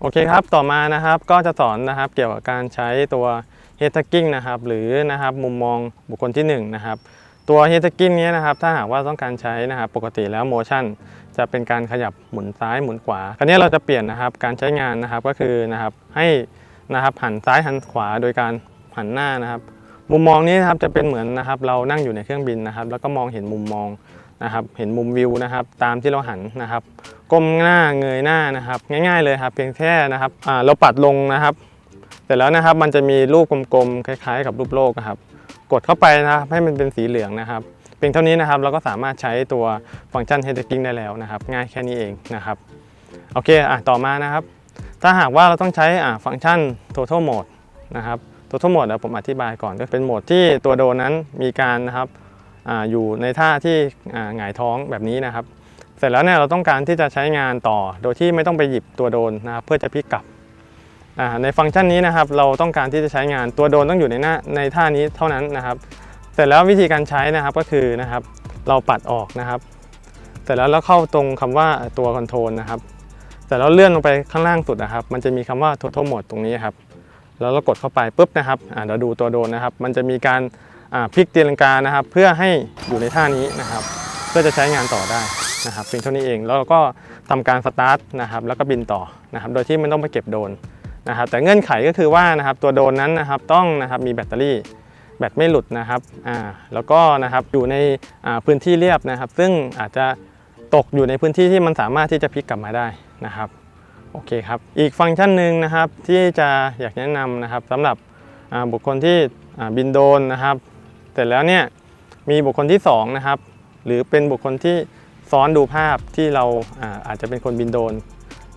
โอเคครับต่อมานะครับก็จะสอนนะครับเกี่ยวกับการใช้ตัว head tagging นะครับหรือนะครับมุมมองบุคคลที่หนึ่งนะครับตัว head tagging นี้นะครับถ้าหากว่าต้องการใช้นะครับปกติแล้ว motion จะเป็นการขยับหมุนซ้ายหมุนขวา คราวนี้เราจะเปลี่ยนนะครับการใช้งานนะครับก็คือนะครับให้นะครับหันซ้ายหันขวาโดยการหันหน้านะครับ มุมมองนี้นะครับจะเป็นเหมือนนะครับเรานั่งอยู่ในเครื่องบินนะครับ แล้วก็มองเห็นมุมมอง นะครับเห็นมุมวิวนะครับตามที่เราหันนะครับ ก้มหน้าเงยหน้านะครับ ง่าย ๆเลยครับ เพียงแค่นะครับเราปัดลงนะครับ เสร็จแล้วนะครับมันจะมีรูปกลมๆคล้ายๆ กับรูปโลกนะครับ กดเข้าไปนะครับให้มันเป็นสีเหลืองนะครับเพียงเท่านี้นะครับเราก็สามารถใช้ตัวฟังก์ชัน head tracking ได้แล้วนะครับ ง่ายแค่นี้เองนะครับโอเคอะต่อมานะครับ ถ้าหากว่าเราต้องใช้อ่าฟังก์ชัน total mode นะครับ total mode เดี๋ยวผมอธิบายก่อนก็เป็นโหมดที่ตัวโดนนั้นมีการนะครับ อยู่ในท่าที่หงายท้องแบบนี้นะครับ เสร็จแล้วเนี่ยเราต้องการที่จะใช้งานต่อ โดยที่ไม่ต้องไปหยิบตัวโดนนะครับเพื่อจะพลิกกลับในฟังก์ชันนี้นะครับเราต้องการที่จะใช้งานตัวโดนต้องอยู่ในหน้าในท่านี้เท่านั้นนะครับ เสร็จแล้ววิธีการใช้นะครับก็คือนะครับเราปัดออกนะครับ เสร็จแล้วเราเข้าตรงคำว่าตัวคอนโทรลนะครับเสร็จแล้วเลื่อนลงไปข้างล่างสุดนะครับ มันจะมีคำว่า total mode ตรงนี้ครับแล้วเรากดเข้าไปปุ๊บนะครับอ่าเดี๋ยวดูตัวโดนนะครับ มันจะมีการ พลิกตีลังกานะครับ เพื่อให้อยู่ในท่านี้นะครับ เพื่อจะใช้งานต่อได้นะครับเพียงเท่านี้เองแล้วเราก็ทำการสตาร์ทนะครับแล้วก็บินต่อนะครับโดยที่ไม่ต้องไปเก็บโดรนนะครับแต่เงื่อนไขก็คือว่านะครับตัวโดรนนั้นนะครับต้องนะครับมีแบตเตอรี่แบตไม่หลุดนะครับอ่าแล้วก็นะครับอยู่ในพื้นที่เรียบนะครับ ซึ่งอาจจะตกอยู่ในพื้นที่ที่มันสามารถที่จะพลิกกลับมาได้นะครับโอเคครับอีกฟังก์ชันหนึ่งนะครับที่จะอยากแนะนำนะครับสำหรับบุคคลที่บินโดรนนะครับ ร็จแล้วเนี่ยมีบุคคลที่สองนะครับหรือเป็นบุคคลที่ซ้อนดูภาพที่เราอาจจะเป็นคนบินโดรน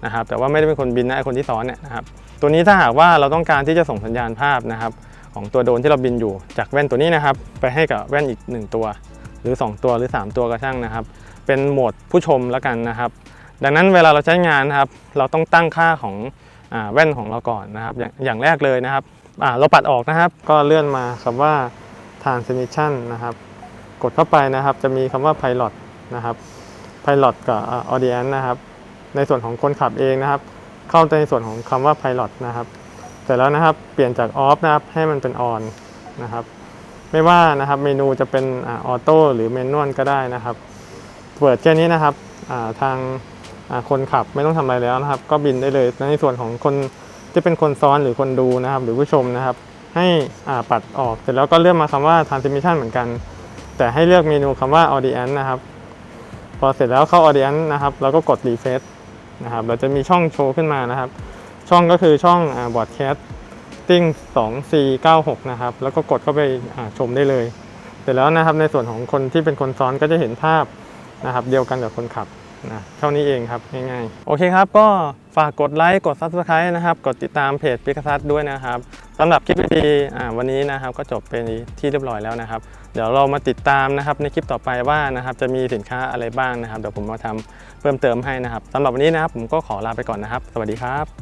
นะครับแต่ว่าไม่ได้เป็นคนบินนะไอคนที่ซ้อนเนี่ยนะครับตัวนี้ถ้าหากว่าเราต้องการที่จะส่งสัญญาณภาพนะครับของตัวโดรนที่เราบินอยู่จากแว่นตัวนี้นะครับไปให้กับแว่นอีก 1 ตัว หรือ 2 ตัวหรือ 3 ตัวก็ช่างนะครับ เป็นโหมดผู้ชมแล้วกันนะครับ ดังนั้นเวลาเราใช้งานนะครับ เราต้องตั้งค่าของอแว่นของเราก่อนนะครับ อย่างแรกเลยนะครับเราปัดออกนะครับ ก็เลื่อนมาคำว่า transmission นะครับ กดเข้าไปนะครับจะมีคำว่า pilot นะครับ pilot กับอ่า audience นะครับ ในส่วนของคนขับเองนะครับ เข้าในส่วนของคำว่า pilot นะครับ เสร็จแล้วนะครับเปลี่ยนจาก off นะครับให้มันเป็น on นะครับ ไม่ว่านะครับเมนูจะเป็นออโต้หรือเมนวลก็ได้นะครับ เปิดแค่นี้นะครับทางคนขับไม่ต้องทำอะไรแล้วนะครับ ก็บินได้เลยในส่วนของคนที่เป็นคนซ้อนหรือคนดูนะครับ หรือผู้ชมนะครับ ให้ปัดออก เสร็จแล้วก็เลือกมาคำว่า transmission เหมือนกัน แต่ให้เลือกเมนูคำว่า audience นะครับ พอเสร็จแล้วเข้า audience นะครับเราก็กด refresh นะครับ เราจะมีช่องโชว์ขึ้นมานะครับ ช่องก็คือช่อง broadcast ติ้ง2 4 9 6 นะครับ แล้วก็กดเข้าไปชมได้เลย เสร็จแล้วนะครับในส่วนของคนที่เป็นคนซ้อนก็จะเห็นภาพนะครับ เดียวกันกับคนขับ นะเท่านี้เองครับง่ายๆ โอเคครับ ก็ฝากกดไลค์กด Subscribe นะครับ กดติดตามเพจพิกซัสด้วยนะครับสำหรับคลิปวิดีอ่าวันนี้นะครับก็จบเป็นที่เรียบร้อยแล้วนะครับ เดี๋ยวเรามาติดตามนะครับในคลิปต่อไปว่านะครับจะมีสินค้าอะไรบ้างนะครับ เดี๋ยวผมมาทำเพิ่มเติมให้นะครับสำหรับวันนี้นะครับผมก็ขอลาไปก่อนนะครับ สวัสดีครับ